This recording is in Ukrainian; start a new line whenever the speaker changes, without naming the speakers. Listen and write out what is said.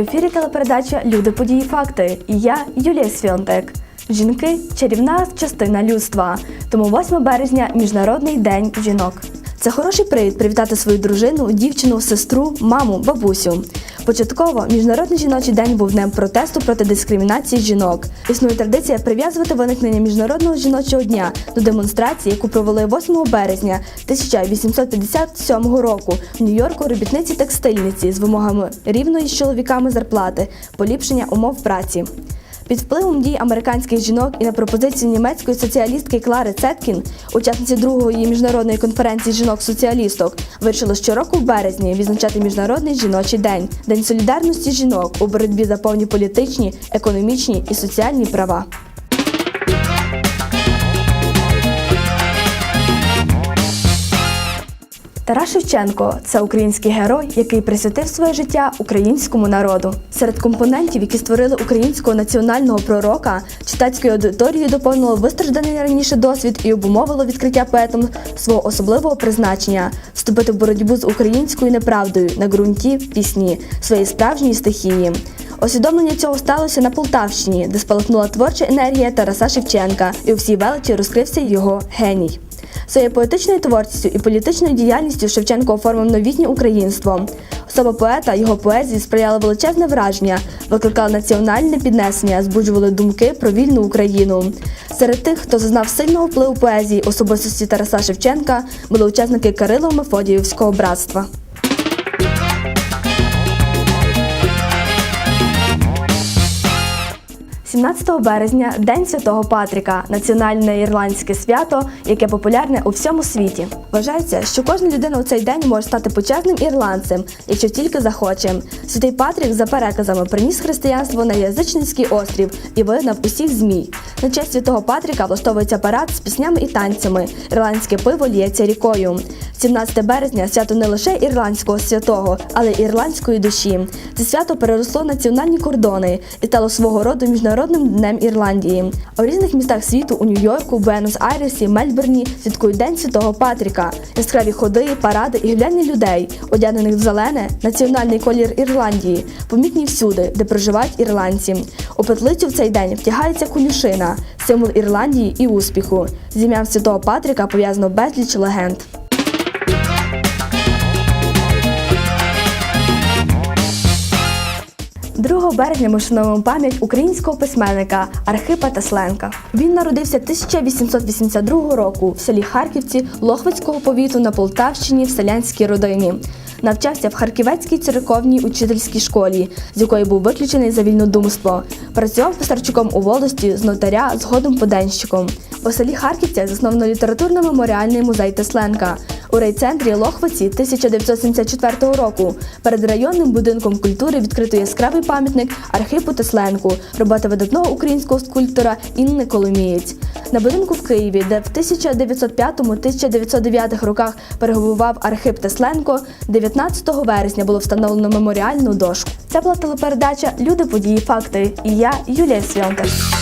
ефірі телепередача Люди, події, факти. І я Юлія Свіонтек. Жінки чарівна частина людства. Тому 8 березня Міжнародний день жінок. Це хороший привід привітати свою дружину, дівчину, сестру, маму, бабусю. Початково міжнародний жіночий день був днем протесту проти дискримінації жінок. Існує традиція прив'язувати виникнення міжнародного жіночого дня до демонстрації, яку провели 8 березня 1857 року в Нью-Йорку робітниці текстильниці з вимогами рівної з чоловіками зарплати, поліпшення умов праці. Під впливом дій американських жінок і на пропозиції німецької соціалістки Клари Цеткін, учасниці другої міжнародної конференції жінок-соціалісток, вирішили щороку в березні відзначати міжнародний жіночий день день солідарності жінок у боротьбі за повні політичні, економічні і соціальні права. Тарас Шевченко це український герой, який присвятив своє життя українському народу. Серед компонентів, які створили українського національного пророка, читацькою аудиторією доповнило вистражданий раніше досвід і обумовило відкриття поетом свого особливого призначення вступити в боротьбу з українською неправдою на ґрунті пісні своєї справжньої стихії. Усвідомлення цього сталося на Полтавщині, де спалахнула творча енергія Тараса Шевченка, і у всій величі розкрився його геній. Своєю поетичною творчістю і політичною діяльністю Шевченко оформив новітнє українство. Особа поета, його поезії сприяла величезне враження, викликала національне піднесення, збуджували думки про вільну Україну. Серед тих, хто зазнав сильного впливу поезії особистості Тараса Шевченка, були учасники Кирило-Мефодіївського братства. – 17 березня День Святого Патріка національне ірландське свято, яке популярне у всьому світі. Вважається, що кожна людина у цей день може стати почесним ірландцем, якщо тільки захоче. Святий Патрік, за переказами, приніс християнство на язичницький острів і вигнав усіх змій. На честь святого Патріка влаштовується парад з піснями і танцями. Ірландське пиво ліється рікою. 17 березня свято не лише ірландського святого, але й ірландської душі. Це свято переросло національні кордони і стало свого роду міжнародним днем Ірландії. А в різних містах світу у Нью-Йорку, Буенос-Айресі, Мельбурні святкують День Святого Патріка. Яскраві ходи, паради і гляння людей, одягнених в зелене, національний колір Ірландії, помітні всюди, де проживають ірландці. У петлицю в цей день втягається конюшина, символ Ірландії і успіху. З ім'ям Святого Патріка пов'язано безліч легенд. 2 березня ми шануємо пам'ять українського письменника Архипа Тесленка. Він народився 1882 року в селі Харківці Лохвицького повіту на Полтавщині в селянській родині. Навчався в Харківецькій церковній учительській школі, з якої був виключений за вільнодумство. Працював писарчуком у волості з нотаря, згодом поденщиком. У селі Харківця засновано літературно-меморіальний музей Тесленка. У райцентрі Лохвиці 1974 року перед районним будинком культури відкрито яскравий пам'ятник Архипу Тесленку, робота видатного українського скульптора Інни Коломієць. На будинку в Києві, де в 1905-1909 роках перебував Архип Тесленко, 19 вересня було встановлено меморіальну дошку. Це була телепередача Люди, події, факти. І я Юлія Свйонтер.